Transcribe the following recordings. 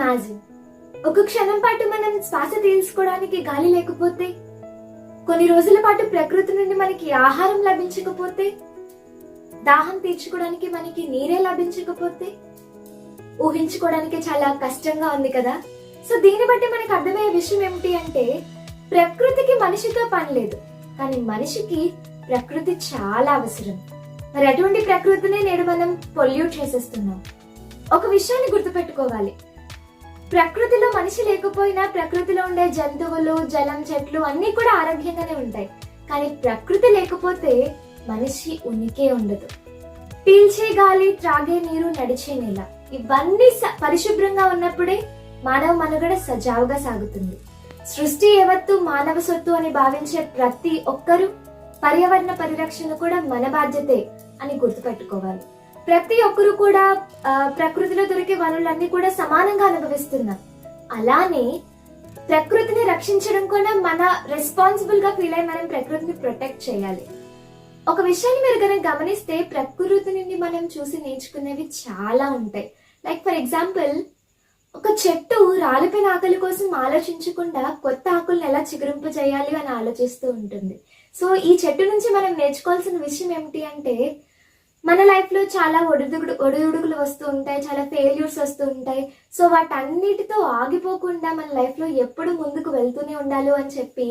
Imagine ఒక క్షణం పాటు మనం శ్వాస తీసుకోవడానికి గాలి లేకపోతే కొన్ని రోజుల పాటు ప్రకృతి నుండి మనకి ఆహారం లభించకపోతే దాహం తీర్చుకోవడానికి మనకి నీరే లభించకపోతే ఊహించుకోవడానికి చాలా కష్టంగా ఉంది కదా. సో దీన్ని బట్టి మనకు అర్థమయ్యే విషయం ఏమిటి అంటే ప్రకృతికి మనిషితో పని లేదు. కానీ మనిషికి ప్రకృతి చాలా అవసరం. మరి అటువంటి ప్రకృతిని నేడు మనం పొల్యూట్ చేసేస్తున్నాం. ఒక విషయాన్ని గుర్తుపెట్టుకోవాలి. ప్రకృతిలో మనిషి లేకపోయినా ప్రకృతిలో ఉండే జంతువులు జలం చెట్లు అన్నీ కూడా ఆరోగ్యంగానే ఉంటాయి. కానీ ప్రకృతి లేకపోతే మనిషి ఉనికే ఉండదు. పీల్చే గాలి త్రాగే నీరు నడిచే నేల. ఇవన్నీ స- పరిశుభ్రంగా ఉన్నప్పుడే మానవ మనుగడ సజావుగా సాగుతుంది. సృష్టి ఎవత్తు మానవ సొత్తు అని భావించే ప్రతి ఒక్కరూ పర్యావరణ పరిరక్షణ కూడా మన బాధ్యతే అని గుర్తుపెట్టుకోవాలి. ప్రతి ఒక్కరు కూడా ప్రకృతిలో దొరికే వనరులన్నీ కూడా సమానంగా అనుభవిస్తున్నాం అలానే ప్రకృతిని రక్షించడం కూడా మన రెస్పాన్సిబుల్గా ఫీల్ అయ్యి మనం ప్రకృతిని ప్రొటెక్ట్ చేయాలి. ఒక విషయాన్ని మీరు కనుక గమనిస్తే ప్రకృతి నుండి మనం చూసి నేర్చుకునేవి చాలా ఉంటాయి. లైక్ ఫర్ ఎగ్జాంపుల్ ఒక చెట్టు రాలిపోయిన ఆకలి కోసం ఆలోచించకుండా కొత్త ఆకులను ఎలా చిగురింపు చేయాలి అని ఆలోచిస్తూ ఉంటుంది. సో ఈ చెట్టు నుంచి మనం నేర్చుకోవాల్సిన విషయం ఏమిటి అంటే మన లైఫ్లో చాలా ఒడిదుగుడు ఒడిదుడుకులు వస్తూ ఉంటాయి చాలా ఫెయిల్యూర్స్ వస్తూ ఉంటాయి. సో వాటన్నిటితో ఆగిపోకుండా మన లైఫ్లో ఎప్పుడు ముందుకు వెళ్తూనే ఉండాలి అని చెప్పి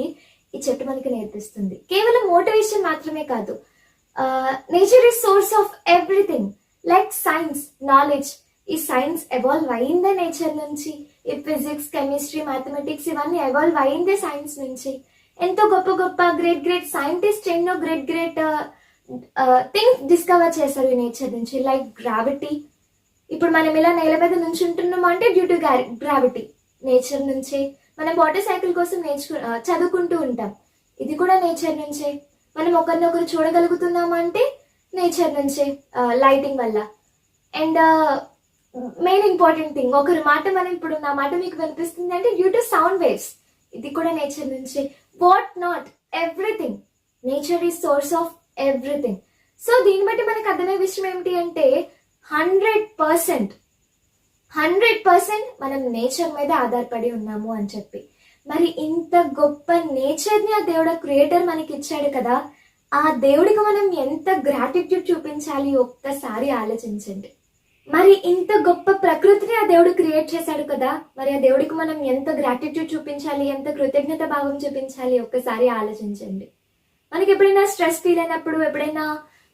ఈ చెట్టు మనకి నేర్పిస్తుంది. కేవలం మోటివేషన్ మాత్రమే కాదు. Nature is source of everything like science knowledge ఈ సైన్స్ ఎవాల్వ్ అయిందే నేచర్ నుంచి. ఈ ఫిజిక్స్ కెమిస్ట్రీ మ్యాథమెటిక్స్ ఇవన్నీ ఎవాల్వ్ అయిందే సైన్స్ నుంచి. ఎంతో గొప్ప గొప్ప గ్రేట్ గ్రేట్ సైంటిస్ట్ ఎన్నో గ్రేట్ గ్రేట్ థింగ్స్ డిస్కవర్ చేశారు ఈ నేచర్ నుంచి లైక్ గ్రావిటీ ఇప్పుడు మనం ఇలా నేల మీద నుంచి ఉంటున్నాము అంటే డ్యూ టు గ్రావిటీ నేచర్ నుంచే. మనం వాటర్ సైకిల్ కోసం నేర్చుకు చదువుకుంటూ ఉంటాం. ఇది కూడా నేచర్ నుంచే. మనం ఒకరినొకరు చూడగలుగుతున్నాము అంటే నేచర్ నుంచే లైటింగ్ వల్ల. అండ్ మెయిన్ ఇంపార్టెంట్ థింగ్ ఒకరి మాట మనం ఇప్పుడు నా మాట మీకు వినిపిస్తుంది అంటే డ్యూ టు సౌండ్ వేవ్స్ ఇది కూడా నేచర్ నుంచే. What not everything nature is source of everything so దీన్ని బట్టి మనకు అర్థమయ్యే విషయం ఏమిటి అంటే హండ్రెడ్ పర్సెంట్ హండ్రెడ్ పర్సెంట్ మనం నేచర్ మీద ఆధారపడి ఉన్నాము అని చెప్పి. మరి ఇంత గొప్ప నేచర్ని ఆ దేవుడు క్రియేటర్ మనకి ఇచ్చాడు కదా ఆ దేవుడికి మనం ఎంత గ్రాటిట్యూడ్ చూపించాలి ఒక్కసారి ఆలోచించండి. మరి ఇంత గొప్ప ప్రకృతిని ఆ దేవుడు క్రియేట్ చేశాడు కదా మరి ఆ దేవుడికి మనం ఎంత గ్రాటిట్యూడ్ చూపించాలి ఎంత కృతజ్ఞత భావం చూపించాలి ఒక్కసారి ఆలోచించండి. మనకి ఎప్పుడైనా స్ట్రెస్ ఫీల్ అయినప్పుడు ఎప్పుడైనా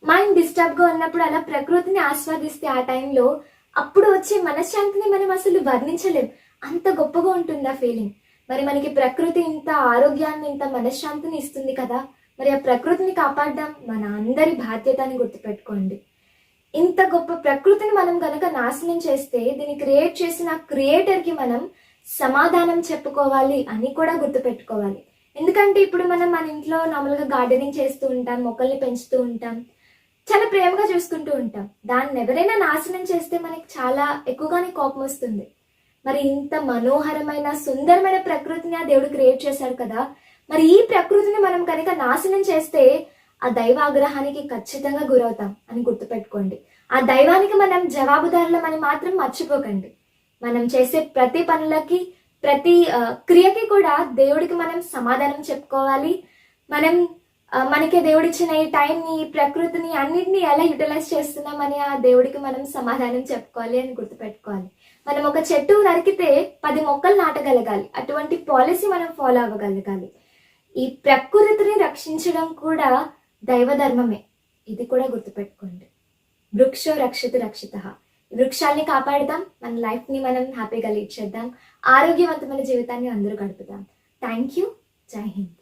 మైండ్ డిస్టర్బ్గా ఉన్నప్పుడు అలా ప్రకృతిని ఆస్వాదిస్తే ఆ టైంలో అప్పుడు వచ్చే మనశ్శాంతిని మనం అసలు వర్ణించలేం. అంత గొప్పగా ఉంటుంది ఆ ఫీలింగ్ మరి మనకి ప్రకృతి ఇంత ఆరోగ్యాన్ని ఇంత మనశ్శాంతిని ఇస్తుంది కదా మరి ఆ ప్రకృతిని కాపాడడం మన అందరి బాధ్యత అని గుర్తుపెట్టుకోండి. ఇంత గొప్ప ప్రకృతిని మనం కనుక నాశనం చేస్తే దీన్ని క్రియేట్ చేసిన క్రియేటర్కి మనం సమాధానం చెప్పుకోవాలి అని కూడా గుర్తుపెట్టుకోవాలి. ఎందుకంటే ఇప్పుడు మనం మన ఇంట్లో నార్మల్గా గార్డెనింగ్ చేస్తూ ఉంటాం మొక్కల్ని పెంచుతూ ఉంటాం చాలా ప్రేమగా చూసుకుంటూ ఉంటాం. దాన్ని ఎవరైనా నాశనం చేస్తే మనకి చాలా ఎక్కువగానే కోపం వస్తుంది. మరి ఇంత మనోహరమైన సుందరమైన ప్రకృతిని ఆ దేవుడు క్రియేట్ చేశాడు కదా మరి ఈ ప్రకృతిని మనం కనుక నాశనం చేస్తే ఆ దైవ ఆగ్రహానికి ఖచ్చితంగా గురవుతాం అని గుర్తుపెట్టుకోండి. ఆ దైవానికి మనం జవాబుదారులమని మాత్రం మర్చిపోకండి. మనం చేసే ప్రతి పనులకి ప్రతి క్రియకి కూడా దేవుడికి మనం సమాధానం చెప్పుకోవాలి. మనం మనకి దేవుడిచ్చిన ఈ టైంని ప్రకృతిని అన్నిటిని ఎలా యూటిలైజ్ చేస్తున్నామని ఆ దేవుడికి మనం సమాధానం చెప్పుకోవాలి అని గుర్తుపెట్టుకోవాలి. మనం ఒక చెట్టు నరికితే పది మొక్కలు నాటగలగాలి. అటువంటి పాలసీ మనం ఫాలో అవ్వగలగాలి. ఈ ప్రకృతిని రక్షించడం కూడా దైవధర్మమే. ఇది కూడా గుర్తుపెట్టుకోండి. వృక్షో రక్షిత రక్షిత. వృక్షాల్ని కాపాడదాం మన లైఫ్ని మనం హ్యాపీగా లీడ్ చేద్దాం ఆరోగ్యవంతమైన జీవితాన్ని అందరూ గడుపుదాం. థ్యాంక్ యూ జై హింద్.